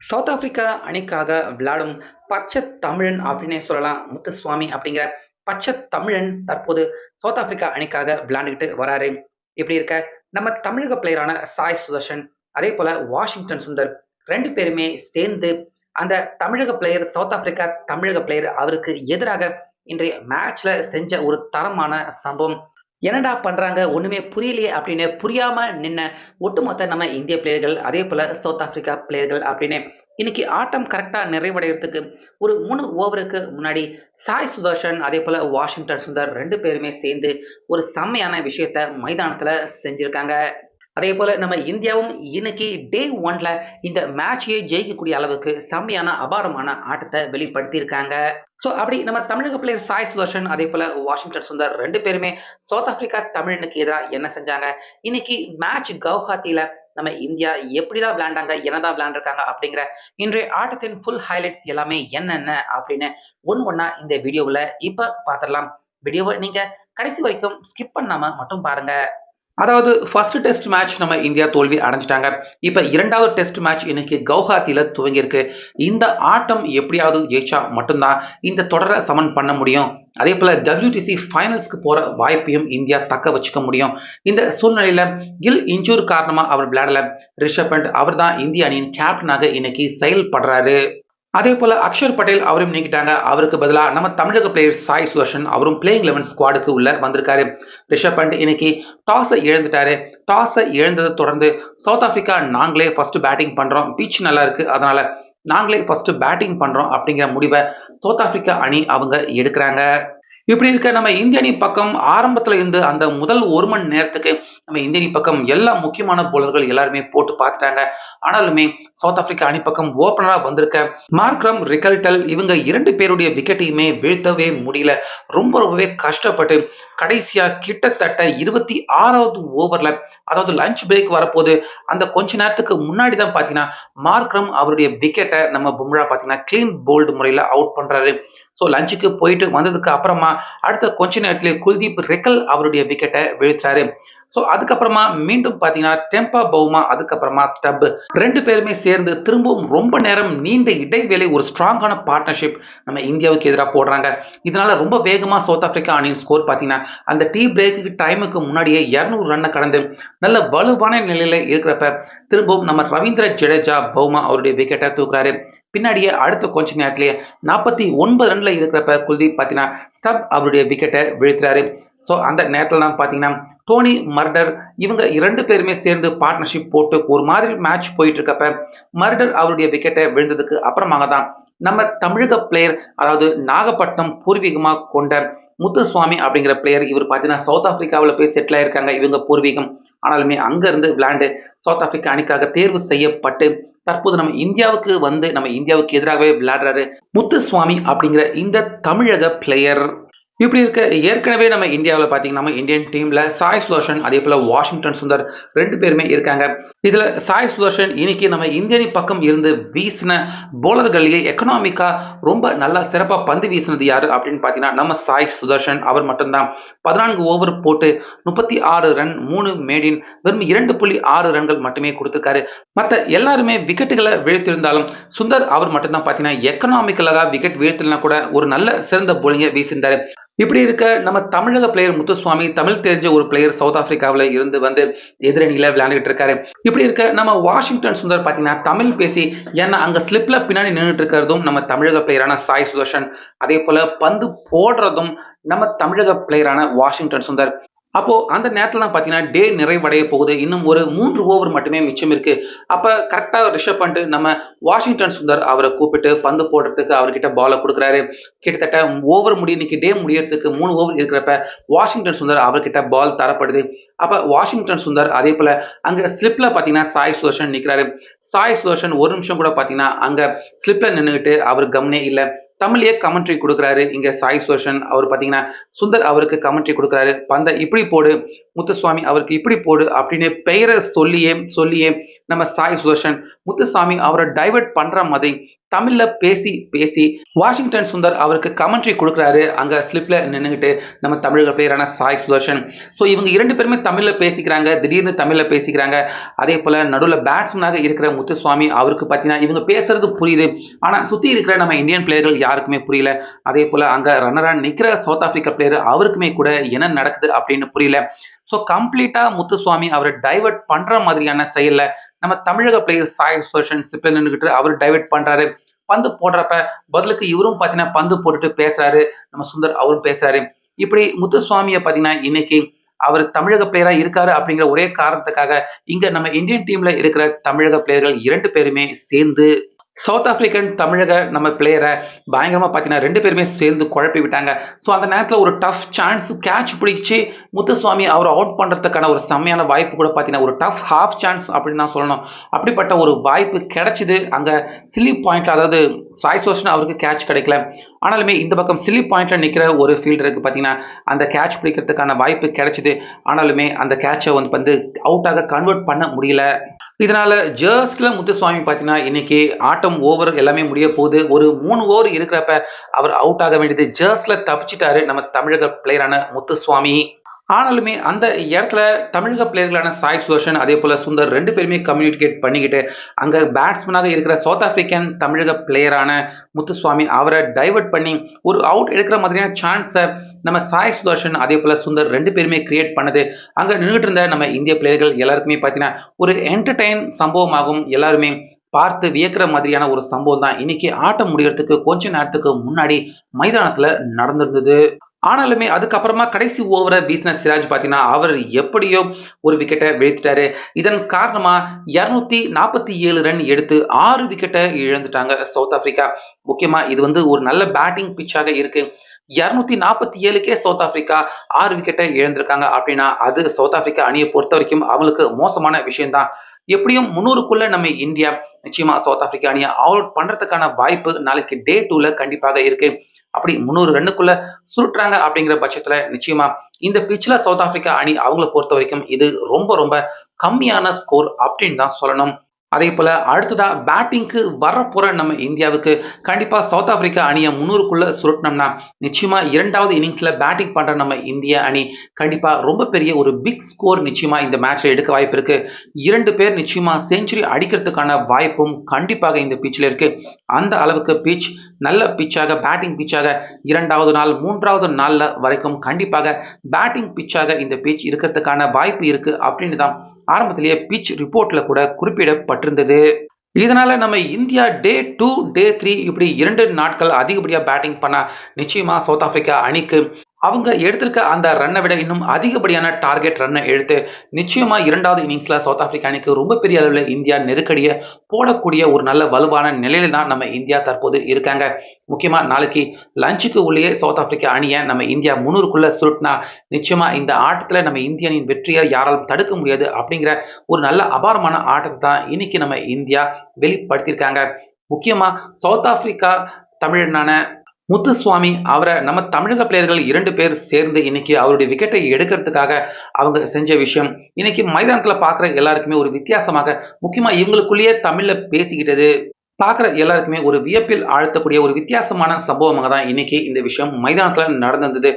South Africa அணிக்காக விளையாடும் பச்சை தமிழன் அப்படின்னே சொல்லலாம் முத்துசுவாமி அப்படிங்கிற பச்சை தமிழன் தற்போது சவுத் ஆப்பிரிக்கா அணிக்காக விளையாண்டுக்கிட்டு வராரு. இப்படி இருக்க? நம்ம தமிழக பிளேயரான சாய் சுதர்ஷன் அதே போல வாஷிங்டன் சுந்தர் ரெண்டு பேருமே சேர்ந்து அந்த தமிழக பிளேயர் சவுத் ஆப்பிரிக்கா தமிழக பிளேயர் அவருக்கு எதிராக இன்றைய மேட்ச்ல செஞ்ச ஒரு தரமான சம்பவம். என்னடா பண்ணுறாங்க ஒன்றுமே புரியலையே அப்படின்னு புரியாமல் நின்ன ஒட்டுமொத்த நம்ம இந்திய பிளேயர்கள் அதே போல் சவுத் ஆப்பிரிக்கா பிளேயர்கள் அப்படின்னு இன்னைக்கு ஆட்டம் கரெக்டாக நிறைவடைகிறதுக்கு ஒரு மூணு ஓவருக்கு முன்னாடி சாய் சுதர்ஷன் அதே போல் வாஷிங்டன் சுந்தர் ரெண்டு பேருமே சேர்ந்து ஒரு செம்மையான விஷயத்த மைதானத்தில் செஞ்சுருக்காங்க. அதே போல நம்ம இந்தியாவும் இன்னைக்கு டே ஒன்ல இந்த மேட்சையே ஜெயிக்கக்கூடிய அளவுக்கு செம்மையான அபாரமான ஆட்டத்தை வெளிப்படுத்தியிருக்காங்க. ஸோ அப்படி நம்ம தமிழக பிளேயர் சாய் சுதர்ஷன் அதே போல வாஷிங்டன் சுந்தர் ரெண்டு பேருமே சவுத் ஆப்பிரிக்கா தமிழனுக்கு எதிராக என்ன செஞ்சாங்க? இன்னைக்கு மேட்ச் கவுஹாத்தியில நம்ம இந்தியா எப்படிதான் விளையாண்டாங்க என்னதான் விளையாண்டுருக்காங்க அப்படிங்கிற இன்றைய ஆட்டத்தின் ஃபுல் ஹைலைட்ஸ் எல்லாமே என்னென்ன அப்படின்னு ஒன் ஒன்னா இந்த வீடியோவில் இப்போ பார்த்துடலாம். வீடியோவை நீங்க கடைசி வரைக்கும் ஸ்கிப் பண்ணாம மட்டும் பாருங்க. அதாவது ஃபர்ஸ்ட் டெஸ்ட் மேட்ச் நம்ம இந்தியா தோல்வி அடைஞ்சிட்டாங்க. இப்போ இரண்டாவது டெஸ்ட் மேட்ச் இன்னைக்கு கவுஹாத்தியில துவங்கியிருக்கு. இந்த ஆட்டம் எப்படியாவது ஜெயிச்சா மட்டும்தான் இந்த தொடரை சமன் பண்ண முடியும். அதே போல டபிள்யூடிசி ஃபைனல்ஸ்க்கு போற வாய்ப்பையும் இந்தியா தக்க வச்சுக்க முடியும். இந்த சூழ்நிலையில கில் இன்ஜூர் காரணமா அவர் விளையாடல. ரிஷப் பண்ட் அவர் தான் இந்திய அணியின் கேப்டனாக இன்னைக்கு செயல்படுறாரு. அதே போல அக்ஷர் பட்டேல் அவரும் நீக்கிட்டாங்க. அவருக்கு பதிலாக நம்ம தமிழக பிளேயர் சாய் சுதர்ஷன் அவரும் பிளேயிங் லெவன் ஸ்குவாடுக்கு உள்ள வந்திருக்காரு. ரிஷப் பண்ட் இன்னைக்கு டாஸை இழந்துட்டாரு. டாஸை இழந்ததை தொடர்ந்து சவுத் ஆப்பிரிக்கா நாங்களே ஃபர்ஸ்ட் பேட்டிங் பண்றோம். பீச் நல்லா இருக்கு. அதனால நாங்களே ஃபர்ஸ்ட் பேட்டிங் பண்றோம் அப்படிங்கிற முடிவை சவுத் ஆப்பிரிக்கா அணி அவங்க எடுக்கிறாங்க. இப்படி இருக்க நம்ம இந்திய அணி பக்கம் ஆரம்பத்துல இருந்து அந்த முதல் ஒரு மணி நேரத்துக்கு நம்ம இந்திய அணி பக்கம் எல்லா முக்கியமான போலர்கள் எல்லாருமே போட்டு பார்த்துட்டாங்க. ஆனாலுமே சவுத் ஆப்பிரிக்கா அணி பக்கம் ஓபனரா வந்திருக்க மார்க்ரம் ரிகல்டல் இவங்க இரண்டு பேருடைய விக்கெட்டையுமே வீழ்த்தவே முடியல. ரொம்ப ரொம்பவே கஷ்டப்பட்டு கடைசியா கிட்டத்தட்ட இருபத்தி ஆறாவது ஓவர்ல அதாவது லஞ்ச் பிரேக் வரப்போது அந்த கொஞ்ச நேரத்துக்கு முன்னாடி தான் பார்த்தீங்கன்னா மார்க்ரம் அவருடைய விக்கெட்டை நம்ம பும்ரா பார்த்தீங்கன்னா கிளீன் போல்டு முறையில் அவுட் பண்றாரு. ஸோ லஞ்சுக்கு போயிட்டு வந்ததுக்கு அப்புறமா அடுத்த கொஞ்ச நேரத்திலே குல்தீப் ரெக்கல் அவருடைய விக்கெட்டை வீழ்த்தாரு ஸோ அதுக்கப்புறமா மீண்டும் பார்த்தீங்கன்னா டெம்பா பவுமா அதுக்கப்புறமா ஸ்டப் ரெண்டு பேருமே சேர்ந்து திரும்பவும் ரொம்ப நேரம் நீண்ட இடைவேளை ஒரு ஸ்ட்ராங்கான பார்ட்னர்ஷிப் நம்ம இந்தியாவுக்கு எதிராக போடுறாங்க. இதனால ரொம்ப வேகமாக சவுத் ஆப்பிரிக்கா அணியின் ஸ்கோர் பார்த்தீங்கன்னா அந்த டீ பிரேக்கு டைமுக்கு முன்னாடியே இரநூறு ரன்னை கடந்து நல்ல வலுவான நிலையில் இருக்கிறப்ப திரும்பவும் நம்ம ரவீந்திர ஜடேஜா பவுமா அவருடைய விக்கெட்டை தூக்குறாரு. பின்னாடியே அடுத்த கொஞ்ச நேரத்திலேயே நாற்பத்தி ஒன்பது ரன்ல இருக்கிறப்ப குல்தீப் பார்த்தீங்கன்னா ஸ்டப் அவருடைய விக்கெட்டை வீழ்த்துறாரு. ஸோ அந்த நேரத்தில் தான் பார்த்தீங்கன்னா டோனி மர்டர் இவங்க இரண்டு பேருமே சேர்ந்து பார்ட்னர்ஷிப் போட்டு ஒரு மாதிரி மேட்ச் போயிட்டு இருக்கப்ப மர்டர் அவருடைய விக்கெட்டை விழுந்ததுக்கு அப்புறமாக தான் நம்ம தமிழக பிளேயர் அதாவது நாகப்பட்டினம் பூர்வீகமாக கொண்ட முத்துசுவாமி அப்படிங்கிற பிளேயர் இவர் பார்த்தீங்கன்னா சவுத் ஆப்பிரிக்காவில் போய் செட்டில் ஆயிருக்காங்க இவங்க பூர்வீகம். ஆனாலுமே அங்கேருந்து விளையாண்டு சவுத் ஆப்பிரிக்கா அணிக்காக தேர்வு செய்யப்பட்டு தற்போது நம்ம இந்தியாவுக்கு வந்து நம்ம இந்தியாவுக்கு எதிராகவே விளையாடுறாரு முத்துசுவாமி அப்படிங்கிற இந்த தமிழக பிளேயர் இப்படி இருக்க ஏற்கனவே நம்ம இந்தியாவில் பார்த்தீங்கன்னா நம்ம இந்தியன் டீம்ல சாய் சுதர்ஷன் அதே போல வாஷிங்டன் சுந்தர் ரெண்டு பேருமே இருக்காங்க. இதுல சாய் சுதர்ஷன் இன்னைக்கு நம்ம இந்தியனி பக்கம் இருந்து வீசின போலர்களையே எக்கனாமிக்கா ரொம்ப நல்லா சிறப்பாக பந்து வீசினது யாரு அப்படின்னு பார்த்தீங்கன்னா நம்ம சாய் சுதர்ஷன். அவர் மட்டும்தான். பதினான்கு ஓவர் போட்டு முப்பத்தி ஆறு ரன் மூணு மேடின் வெறும் இரண்டு புள்ளி ஆறு ரன்கள் மட்டுமே கொடுத்துருக்காரு. மற்ற எல்லாருமே விக்கெட்டுகளை வீழ்த்திருந்தாலும் சுந்தர் அவர் மட்டும்தான் பார்த்தீங்கன்னா எக்கனாமிக்கலாக விக்கெட் வீழ்த்தினா கூட ஒரு நல்ல சிறந்த போலிங்கை வீசியிருந்தாரு. இப்படி இருக்க நம்ம தமிழக பிளேயர் முத்துசுவாமி தமிழ் தெரிஞ்ச ஒரு பிளேயர் சவுத் ஆப்பிரிக்காவில் இருந்து வந்து எதிரணியில விளையாண்டுகிட்டு இருக்காரு. இப்படி இருக்க நம்ம வாஷிங்டன் சுந்தர் பார்த்தீங்கன்னா தமிழ் பேசி ஏன்னா அங்க ஸ்லிப்ல பின்னாடி நின்றுட்டு இருக்கிறதும் நம்ம தமிழக பிளேயரான சாய் சுதர்ஷன். அதே போல பந்து போடுறதும் நம்ம தமிழக பிளேயரான வாஷிங்டன் சுந்தர் அப்போ அந்த நேரத்தில் தான் பார்த்தீங்கன்னா டே நிறைவடைய போகுது. இன்னும் ஒரு மூன்று ஓவர் மட்டுமே மிச்சம் இருக்கு. அப்போ கரெக்டாக ரிஷப் பண்ணிட்டு நம்ம வாஷிங்டன் சுந்தர் அவரை கூப்பிட்டு பந்து போடுறதுக்கு அவர்கிட்ட பாலை கொடுக்குறாரு. கிட்டத்தட்ட ஓவர் முடிய இன்னைக்கு டே முடியறதுக்கு மூணு ஓவர் இருக்கிறப்ப வாஷிங்டன் சுந்தர் அவர்கிட்ட பால் தரப்படுது. அப்போ வாஷிங்டன் சுந்தர் அதே போல அங்கே ஸ்லிப்ல பார்த்தீங்கன்னா சாய் சுதர்ஷன் நிற்கிறாரு சாய் சுதர்ஷன் ஒரு நிமிஷம் கூட பார்த்தீங்கன்னா அங்கே ஸ்லிப்ல நின்றுக்கிட்டு அவர் கவனே இல்லை. தமிழ்லயே கமெண்ட்ரி கொடுக்குறாரு. இங்க சாய் சுதர்ஷன் அவர் பாத்தீங்கன்னா சுந்தர் அவருக்கு கமெண்ட்ரி கொடுக்குறாரு. பந்த இப்படி போடு முத்துசுவாமி அவருக்கு இப்படி போடு அப்படின்னு பெயரை சொல்லியே சொல்லியே நம்ம சாய் சுதர்ஷன் முத்துசாமி அவரை டைவர்ட் பண்ற மாதிரி தமிழ்ல பேசி பேசி வாஷிங்டன் சுந்தர் அவருக்கு கமெண்ட்ரி கொடுக்குறாரு. அங்க ஸ்லிப்ல நின்றுகிட்டு நம்ம தமிழக பிளேயரான சாய் சுதர்ஷன். ஸோ இவங்க இரண்டு பேருமே தமிழ்ல பேசிக்கிறாங்க. திடீர்னு தமிழ்ல பேசிக்கிறாங்க. அதே போல நடுவில் பேட்ஸ்மேனாக இருக்கிற முத்துசுவாமி அவருக்கு பார்த்தீங்கன்னா இவங்க பேசுறது புரியுது. ஆனா சுத்தி இருக்கிற நம்ம இந்தியன் பிளேயர்கள் யார் யாருக்குமே புரியல. அதே போல அங்க ரன்னரா நிக்கிற சவுத் ஆப்பிரிக்கா பிளேயர் அவருக்குமே கூட என்ன நடக்குது அப்படின்னு புரியல. ஸோ கம்ப்ளீட்டா முத்துசுவாமி அவரை டைவர்ட் பண்ற மாதிரியான செயல்ல நம்ம தமிழக பிளேயர் சாய் சுதர்ஷன் சிப்ல அவர் டைவர்ட் பண்றாரு. பந்து போடுறப்ப பதிலுக்கு இவரும் பார்த்தீங்கன்னா பந்து போட்டுட்டு பேசுறாரு. நம்ம சுந்தர் அவரும் பேசுறாரு. இப்படி முத்துசுவாமியை பார்த்தீங்கன்னா இன்னைக்கு அவர் தமிழக பிளேயரா இருக்காரு அப்படிங்கிற ஒரே காரணத்துக்காக இங்க நம்ம இந்தியன் டீம்ல இருக்கிற தமிழக பிளேயர்கள் இரண்டு பேருமே சேர்ந்து சவுத் ஆப்பிரிக்கன் தமிழக நம்ம பிளேயரை பயங்கரமாக பார்த்தீங்கன்னா ரெண்டு பேருமே சேர்ந்து குழப்பி விட்டாங்க. ஸோ அந்த நேரத்தில் ஒரு டஃப் சான்ஸ் கேட்ச் பிடிச்சி முத்துசுவாமி அவரை அவுட் பண்ணுறதுக்கான ஒரு செம்மையான வாய்ப்பு கூட பார்த்தீங்கன்னா ஒரு டஃப் ஹாஃப் சான்ஸ் அப்படின்னு தான் சொல்லணும். அப்படிப்பட்ட ஒரு வாய்ப்பு கிடைச்சிது. அங்கே சில்லி பாயிண்ட்டில் அதாவது சாய் சோஷன் அவருக்கு கேட்ச் கிடைக்கல. ஆனாலுமே இந்த பக்கம் சில்லி பாயிண்ட்டில் நிற்கிற ஒரு ஃபீல்டருக்கு பார்த்தீங்கன்னா அந்த கேட்ச் பிடிக்கிறதுக்கான வாய்ப்பு கிடைச்சிது. ஆனாலுமே அந்த கேட்சை வந்து வந்து அவுட்டாக கன்வெர்ட் பண்ண முடியல. இதனால ஜேர்ஸ்ல முத்துசுவாமி பார்த்தீங்கன்னா இன்னைக்கு ஆட்டம் ஓவர் எல்லாமே முடிய போகுது. ஒரு மூணு ஓவர் இருக்கிறப்ப அவர் அவுட் ஆக வேண்டியது ஜேர்ஸ்ல தப்பிச்சிட்டாரு நம்ம தமிழக பிளேயரான முத்துசுவாமி. ஆனாலுமே அந்த இடத்துல தமிழக பிளேயர்களான சாய் சுதர்ஷன் அதே போல் சுந்தர் ரெண்டு பேருமே கம்யூனிகேட் பண்ணிக்கிட்டு அங்கே பேட்ஸ்மேனாக இருக்கிற சவுத் ஆப்பிரிக்கன் தமிழக பிளேயரான முத்துசுவாமி அவரை டைவர்ட் பண்ணி ஒரு அவுட் எடுக்கிற மாதிரியான சான்ஸை நம்ம சாய் சுதர்ஷன் அதே போல சுந்தர் ரெண்டு பேருமே கிரியேட் பண்ணது. அங்க நின்றுட்டு இருந்த நம்ம இந்திய பிளேயர்கள் எல்லாருக்குமே பார்த்தீங்கன்னா ஒரு என்டர்டைன் சம்பவமாகும் எல்லாருமே பார்த்து வியக்கிற மாதிரியான ஒரு சம்பவம் தான். இன்னைக்கு ஆட்டம் முடிகிறதுக்கு கொஞ்ச நேரத்துக்கு முன்னாடி மைதானத்துல நடந்திருந்தது. ஆனாலுமே அதுக்கப்புறமா கடைசி ஓவரை வீசின சிராஜ் பார்த்தீங்கன்னா அவர் எப்படியோ ஒரு விக்கெட்டை வீழ்த்திட்டாரு. இதன் காரணமா இரநூத்தி நாற்பத்தி ஏழு ரன் எடுத்து ஆறு விக்கெட்டை இழந்துட்டாங்க சவுத் ஆப்பிரிக்கா. முக்கியமா இது வந்து ஒரு நல்ல பேட்டிங் பிச்சாக இருக்கு. இருநூத்தி நாற்பத்தி ஏழுக்கே சவுத் ஆப்பிரிக்கா ஆறு விக்கெட்டை இழந்திருக்காங்க அப்படின்னா அது சவுத் ஆப்பிரிக்கா அணியை பொறுத்த வரைக்கும் அவங்களுக்கு மோசமான விஷயம்தான். எப்படியும் முன்னூறுக்குள்ள நம்ம இந்தியா நிச்சயமா சவுத் ஆப்பிரிக்கா அணியை அவுட் பண்றதுக்கான வாய்ப்பு நாளைக்கு டே டூல கண்டிப்பாக இருக்கு. அப்படி முந்நூறு ரன்னுக்குள்ள சுருட்டுறாங்க அப்படிங்கிற பட்சத்துல நிச்சயமா இந்த பிச்சில் சவுத் ஆப்பிரிக்கா அணி அவங்கள பொறுத்த வரைக்கும் இது ரொம்ப ரொம்ப கம்மியான ஸ்கோர் அப்படின்னு தான் சொல்லணும். அதே போல் அடுத்ததாக பேட்டிங்க்கு வரப்போகிற நம்ம இந்தியாவுக்கு கண்டிப்பாக சவுத் ஆப்பிரிக்கா அணியை முன்னூறுக்குள்ளே சுருட்டினோம்னா நிச்சயமாக இரண்டாவது இன்னிங்ஸில் பேட்டிங் பண்ணுற நம்ம இந்திய அணி கண்டிப்பாக ரொம்ப பெரிய ஒரு பிக் ஸ்கோர் நிச்சயமாக இந்த மேட்ச்ல எடுக்க வாய்ப்பு இருக்குது இரண்டு பேர் நிச்சயமாக செஞ்சுரி அடிக்கிறதுக்கான வாய்ப்பும் கண்டிப்பாக இந்த பிச்சில் இருக்குது அந்த அளவுக்கு பிச் நல்ல பிச்சாக பேட்டிங் பிச்சாக இரண்டாவது நாள் மூன்றாவது நாளில் வரைக்கும் கண்டிப்பாக பேட்டிங் பிச்சாக இந்த பிச் இருக்கிறதுக்கான வாய்ப்பு இருக்குது அப்படின்னு தான் ஆரம்பத்திலேயே பிச் ரிப்போர்ட்ல கூட குறிப்பிடப்பட்டிருந்தது. இதனால நம்ம India day two day three இப்படி இரண்டு நாட்கள் அதிகப்படியா பேட்டிங் பண்ண நிச்சயமா சவுத் ஆப்பிரிக்கா அணிக்கு அவங்க எடுத்திருக்க அந்த ரன்னை விட இன்னும் அதிகப்படியான டார்கெட் ரன்னை எடுத்து நிச்சயமா இரண்டாவது இன்னிங்ஸ்ல சவுத் ஆப்பிரிக்கா அணிக்கு ரொம்ப பெரிய அளவில் இந்தியா நெருக்கடியை போடக்கூடிய ஒரு நல்ல வலுவான நிலையில தான் நம்ம இந்தியா தற்போது இருக்காங்க. முக்கியமா நாளைக்கு லஞ்சுக்கு உள்ளேயே சவுத் ஆப்பிரிக்கா அணியை நம்ம இந்தியா முன்னூறுக்குள்ள சுருட்டினா நிச்சயமா இந்த ஆட்டத்துல நம்ம இந்திய அணியின் வெற்றியை யாராலும் தடுக்க முடியாது அப்படிங்கிற ஒரு நல்ல அபாரமான ஆட்டத்தை தான் இன்னைக்கு நம்ம இந்தியா வெளிப்படுத்தியிருக்காங்க. முக்கியமா சவுத் ஆப்பிரிக்கா தமிழனான முத்துசுவாமி அவரை நம்ம தமிழக பிளேயர்கள் இரண்டு பேர் சேர்ந்து இன்னைக்கு அவருடைய விக்கெட்டை எடுக்கிறதுக்காக அவங்க செஞ்ச விஷயம். இன்னைக்கு மைதானத்துல பார்க்குற எல்லாருக்குமே ஒரு வித்தியாசமாக முக்கியமா இவங்களுக்குள்ளேயே தமிழ்ல பேசிக்கிட்டது பார்க்குற எல்லாருக்குமே ஒரு வியப்பில் ஆழ்த்தக்கூடிய ஒரு வித்தியாசமான சம்பவமாக தான் இன்னைக்கு இந்த விஷயம் மைதானத்துல நடந்திருந்தது.